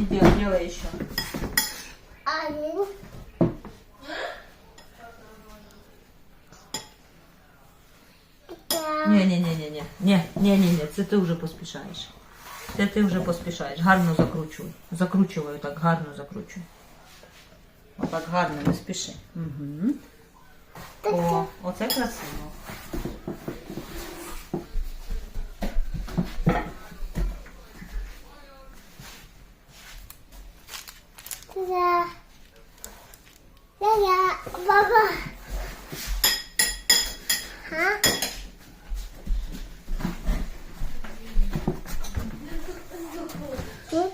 Иди делай, делай еще. Один. Ні, ні, це ти вже поспішаєш. Це ти вже поспішаєш. Гарно закручуй. Закручуваю так, гарно закручуй. Отак гарно, не спіши. Угу. О, оце красиво. ya baba. Ha? Hı?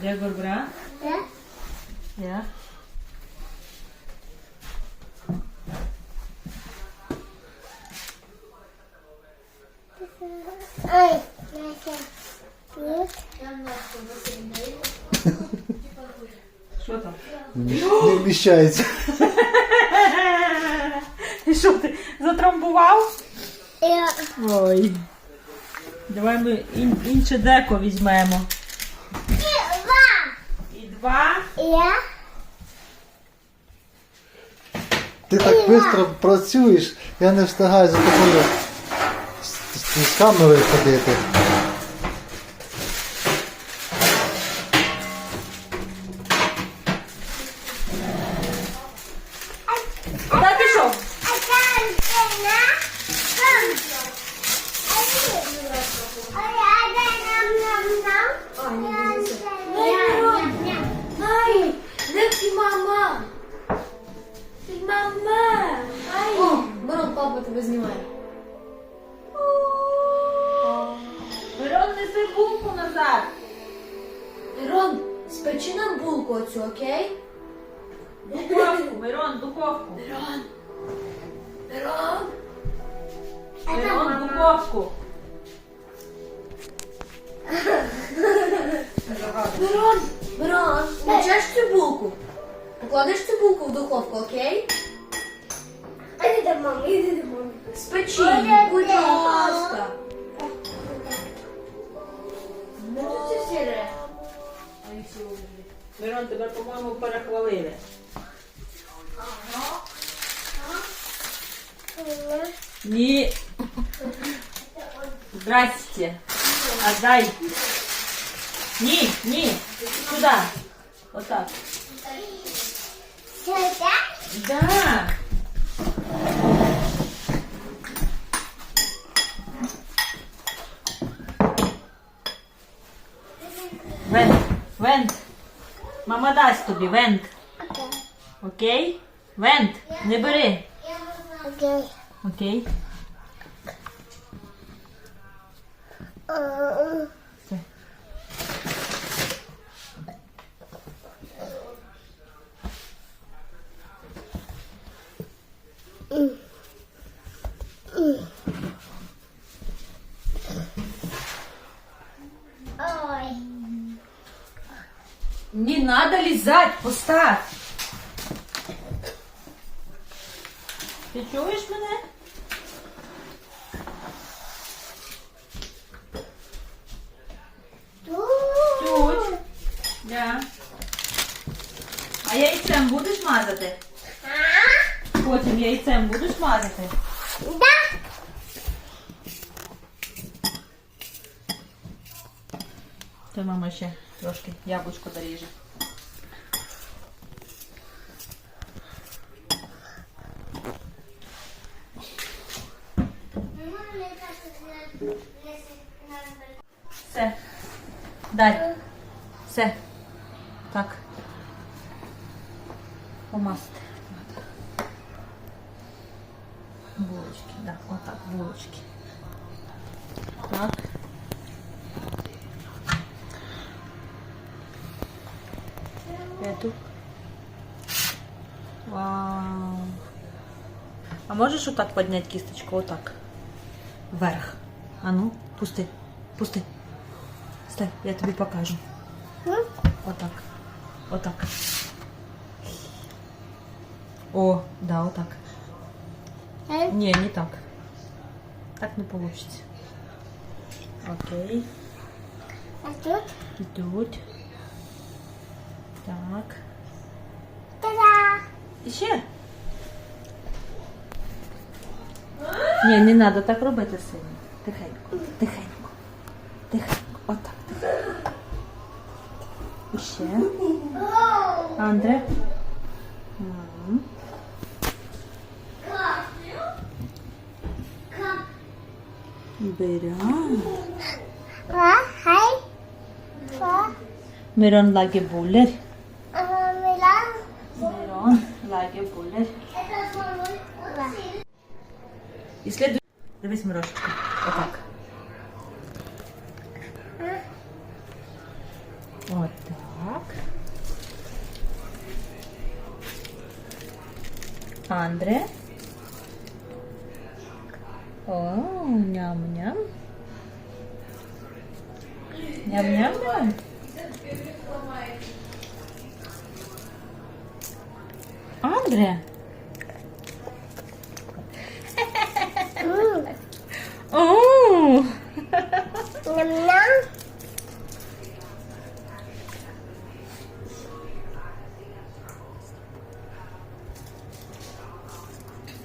Gregor Що там? Не вміщається. І що ти затрамбував? Ой. Давай ми ін- інше деко візьмемо. Два. І два. Я. Ти так швидко працюєш, я не встигаю за тобою з, з, з камерою ходити. Та пішов. Спечи нам булку оцю, окей? Духовку, Мирон, духовку. Мирон. Мирон. Мирон, духовку. Мирон. Мирон, спечеш цю булку? Покладеш цю булку в духовку, окей? Іди до мами, іди до мами. Спечи, будь ласка. Мирон, тебе, по-моєму, перехвалили. Ні. Здрасте. Отдай. Ні, ні. Сюди. Отак. Сюди? Да. Тобі вент. Окей? Вент, не бери. Окей. Окей? Е, Все. Ой. Не надо лизать, поставь. Ти чуєш мене? Тут. Да. А яйцем будеш мазати? А? Потім яйцем будеш мазати? Да. То мама ще трошки яблучко доріже. Все. Дай. Все. Так. Помасти. Надо. Булочки, да, отак, булочки. Так. Эту. Вау. А можешь вот так поднять кисточку? Вот так. Вверх. А ну, пусти. Пусти. Ставь, я тебе покажу. М? Вот так. О, да, вот так. Е, Ні, не так. Так не вийде. Окей. А тут? Йдуть. Так. Та-да! І ще? Ні, не треба так робити сильно. Тихенько, тихенько. Тихенько. Отак, тихенько. Ще. Андре. М. Буллер. а, Милан. Мирон лаге буллер. Ва. І слідуй. Дивись, Мирошечка. Отак. Андре. О, ням-ням. Ням-ням-ням. Андре.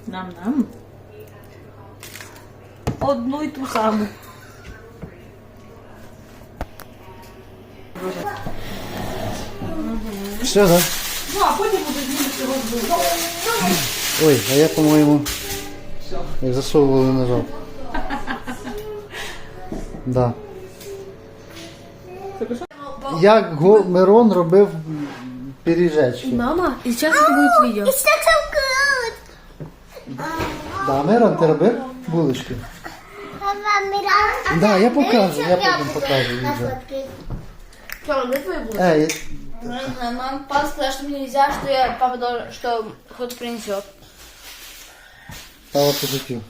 Нам-нам. Одну і ту саму. Все, так? Ну, а потім буде змінити розбив. Ой, а я, по-моєму, як засовували нажав. Да. Як Го- Мирон робив пиріжечки. Мама, и сейчас это будет видео. It's not so. Да, Мирон, ти робив булочки? Да, я покажу, я потім покажу відео. Мама, дай твою. Ей, Мама, папа сказал, что мне нельзя, что я папа должен, что кто-то принесет. Пава пошутив.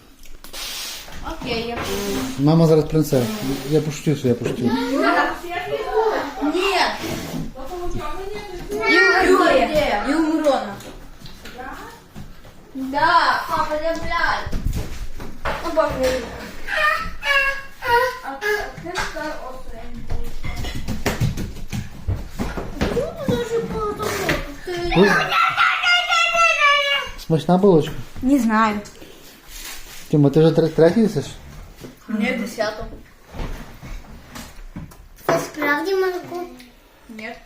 Окей, я Мама зараз принесе. Я пошутив, що я пошутив. Нет. И у Юрия. Да, папа, я блядь. Ну, папа, я А ты сказал Ой. Смачна булочка. Не знаю. Тіма, ти вже тре- третій їсиш? Нет, десятого. Це справді молоко? Нет.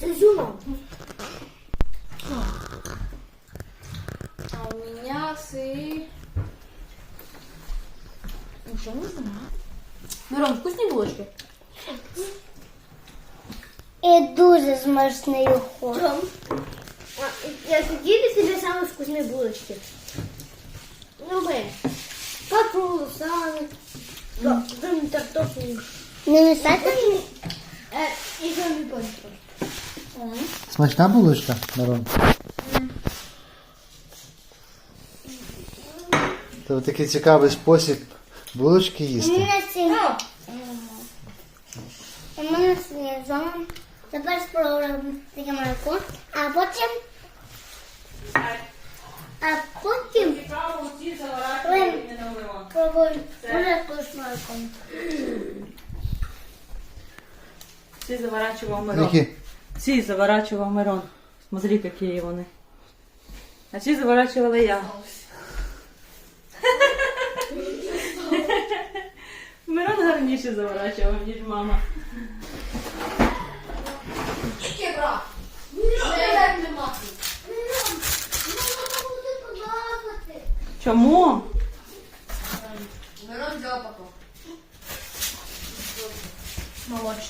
З ізюмом. колбасы. Еще нужно? Мирон, ну, вкусные булочки? И дуже смачний уход. Том, а, я сиділи тебе самые вкусные булочки. Ну, ми. Папу, сани, дым картофель. Не місати? І зомбі пончик. Смачна булочка, Ром. Це такий цікавий спосіб булочки їсти. Мене сильно. У мене знизу. Тепер спробуємо таке молоко. А потім... А потім... Пробуємо з молоком. Ці заворачував Мирон. Ці заворачував Мирон. Смотри, які вони. А ці заворачувала я. Мирон гарніше заворачував, ніж мама. Брат? Нема. Чому? Мирон потом. Молочный.